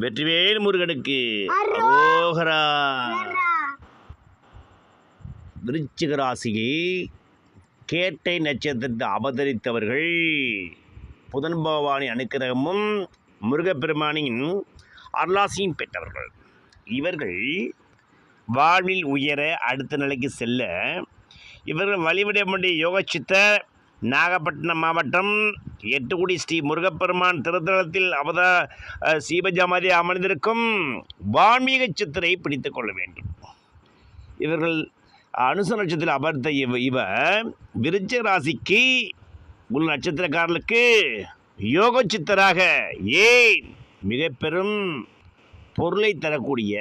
வெற்றிவேல் முருகனுக்கு. அரோகரா! விருச்சிக ராசியில் கேட்டை நட்சத்திரத்தை அவதரித்தவர்கள் புதன் பகவானி அனுக்கிரகமும் முருகப்பெருமானின் அருளாசியும் பெற்றவர்கள். இவர்கள் வாழ்வில் உயர அடுத்த நிலைக்கு செல்ல இவர்கள் வழிவிட வேண்டிய யோகச்சித்த நாகப்பட்டினம் மாவட்டம் எட்டுக்குடி ஸ்ரீ முருகப்பெருமான் திருத்தலத்தில் அவதா அஹ், அமர்ந்திருக்கும் வான்மீக சித்திரை பிடித்து கொள்ள வேண்டும். இவர்கள் அனுச நட்சத்திர அமர்ந்த இவ இவ விருச்ச ராசிக்கு உள்ள நட்சத்திரக்காரர்களுக்கு யோக சித்தராக ஏன் மிக பெரும் பொருளை தரக்கூடிய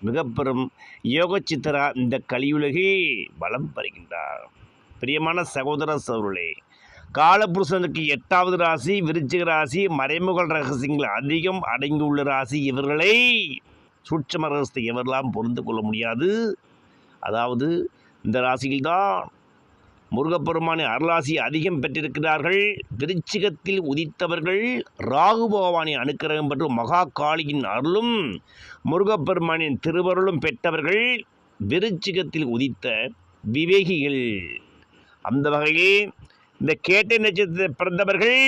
மிகப்பெரும் யோக சித்தரா இந்த கலியுலகில் வலம் பெறுகின்றார் பிரியமான சகோதர சோருளே காலபுருஷனுக்கு எட்டாவது ராசி விருச்சிக ராசி மறைமுக ரகசியங்கள் அதிகம் அடங்கியுள்ள ராசி இவர்களை. சூட்சம ரகசியத்தை எவரெல்லாம் பொருந்து கொள்ள முடியாது? அதாவது இந்த ராசியில்தான் முருகப்பெருமானின் அருளாசி அதிகம் பெற்றிருக்கிறார்கள். விருச்சிகத்தில் உதித்தவர்கள் ராகு பகவானின் அனுக்கிரகம் பெற்று மகா காளியின் அருளும் முருகப்பெருமானின் திருவருளும் பெற்றவர்கள் விருச்சிகத்தில் உதித்த விவேகிகள். அந்த வகையில் இந்த கேட்டை நட்சத்திரத்தை பிறந்தவர்கள்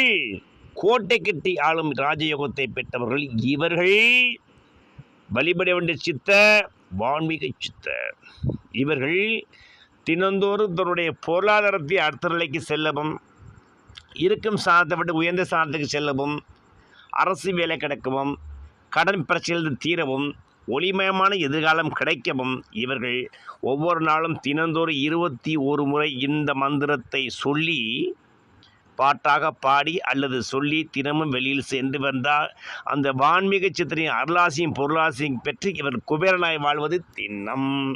கோட்டை கட்டி ஆளும் ராஜயோகத்தை பெற்றவர்கள் இவர்கள். வழிபட வேண்டிய சித்த வான்மீக சித்த. இவர்கள் தினந்தோறும் தன்னுடைய பொருளாதாரத்தை அடுத்த நிலைக்கு செல்லவும் இருக்கும் சாதத்தை விட்டு உயர்ந்த சாதத்துக்கு செல்லவும் அரசு வேலை கிடைக்கவும் கடன் பிரச்சனைகள் தீரவும் ஒளிமயமான எதிர்காலம் கிடைக்கவும் இவர்கள் ஒவ்வொரு நாளும் தினந்தோறும் இருபத்தி ஒரு முறை இந்த மந்திரத்தை சொல்லி பாட்டாக பாடி அல்லது சொல்லி தினமும் வெளியில் சென்று வந்தால் அந்த வான்மீக சித்திரையும் அருளாசியும் பொருளாசியும் பெற்று இவர் குபேரனாய் வாழ்வது திண்ணம்.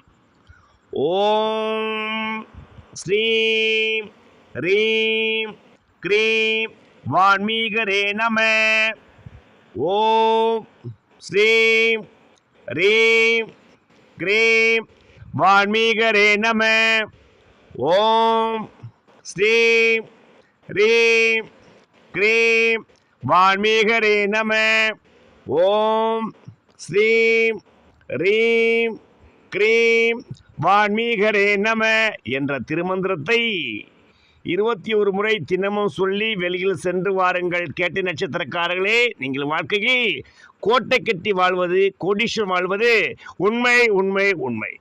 ஓம் ஸ்ரீம் ரீம் கிரீம் வான்மீகரே நம. ஓம் ஸ்ரீம் ரீம் க்ரீம் வான்மீகரே நம. ஓம் ஸ்ரீம் ரீம் க்ரீம் வான்மீகரே நம. ஓம் ஸ்ரீம் ரீம் க்ரீம் வான்மீகரே நம என்ற திருமந்திரத்தை இருபத்தி ஒரு முறை தினமும் சொல்லி வெளியில் சென்று வாருங்கள் கேட்டு நட்சத்திரக்காரர்களே. நீங்கள் வாழ்க்கையில் கோட்டை கட்டி வாழ்வது கோடீஸ்வரம் வாழ்வது உண்மை உண்மை உண்மை.